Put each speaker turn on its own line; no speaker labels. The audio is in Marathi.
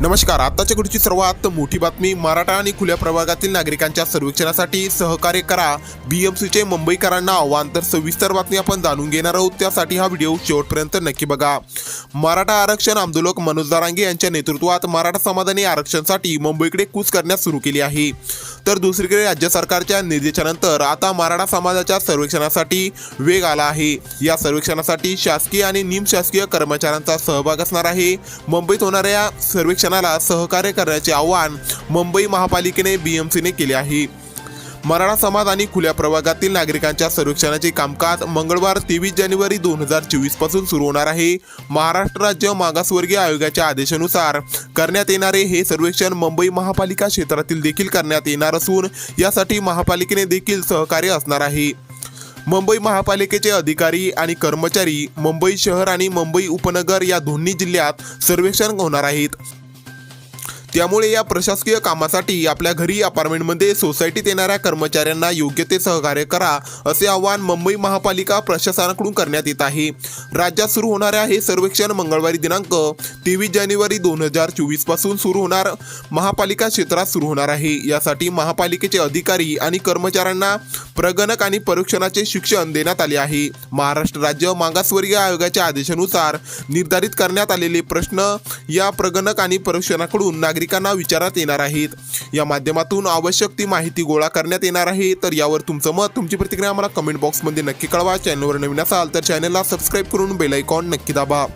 नमस्कार आताच्या घडीची सर्वात मोठी बातमी मराठा आणि खुल्या प्रभागातील नागरिकांच्या सर्वेक्षणासाठी सहकार्य करा. बीएमसीचे मुंबईकरांना आव्हान तर सविस्तर बातमी आपण जाणून घेणार आहोत. त्यासाठी हा व्हिडिओ शेवटपर्यंत नक्की बघा. मराठा आरक्षण आंदोलक मनोज दारांगे यांच्या नेतृत्वात मराठा समाजाने आरक्षणासाठी मुंबईकडे कूच करण्यास सुरू केली आहे. तर दुसरीकडे राज्य सरकारच्या निर्देशानंतर आता मराठा समाजाच्या सर्वेक्षणासाठी वेग आला आहे. या सर्वेक्षणासाठी शासकीय आणि निमशासकीय कर्मचाऱ्यांचा सहभाग असणार आहे. मुंबईत होणाऱ्या सर्वेक्षण सर्वेक्षणाला सहकार्य करण्याचे आवाहन मुंबई महापालिकेने बीएमसीने केले आहे. मराठा समाज आणि खुल्या प्रभागातील नागरिकांच्या सर्वेक्षणाचे कामकाज मंगळवार तेवीस जानेवारी दोन हजार चोवीसपासून सुरू होणार आहे. महाराष्ट्र राज्य मागासवर्गीय आयोगाच्या आदेशानुसार करण्यात येणारे हे सर्वेक्षण मुंबई महापालिका क्षेत्रातील देखील करण्यात येणार असून यासाठी महापालिकेने देखील सहकार्य असणार आहे. मुंबई महापालिकेचे अधिकारी आणि कर्मचारी मुंबई शहर आणि मुंबई उपनगर या दोन्ही जिल्ह्यात सर्वेक्षण होणार आहेत. त्यामुळे या प्रशासकीय कामासाठी आपल्या घरी अपार्टमेंटमध्ये सोसायटीत येणाऱ्या कर्मचाऱ्यांना योग्य ते सहकार्य करा असे आवाहन मुंबई महापालिका प्रशासनाकडून करण्यात येत आहे. राज्यात सुरू होणाऱ्या हे सर्वेक्षण मंगळवारी दिनांक तेवीस जानेवारी दोन हजार चोवीसपासून सुरू होणार. महापालिका क्षेत्रात सुरू होणार आहे. यासाठी महापालिकेचे अधिकारी आणि कर्मचाऱ्यांना प्रगणक आणि परीक्षणाचे शिक्षण देण्यात आले आहे. महाराष्ट्र राज्य मागासवर्गीय आयोगाच्या आदेशानुसार निर्धारित करण्यात आलेले प्रश्न या प्रगणक आणि परीक्षणाकडून नागरिकांना विचारात येणार आहेत. या माध्यमातून आवश्यक ती माहिती गोळा करण्यात येणार आहे. तर यावर तुमचं मत तुमची प्रतिक्रिया आम्हाला कमेंट बॉक्समध्ये नक्की कळवा. चॅनलवर नवीन असाल तर चॅनलला सबस्क्राईब करून बेल आयकॉन नक्की दाबा.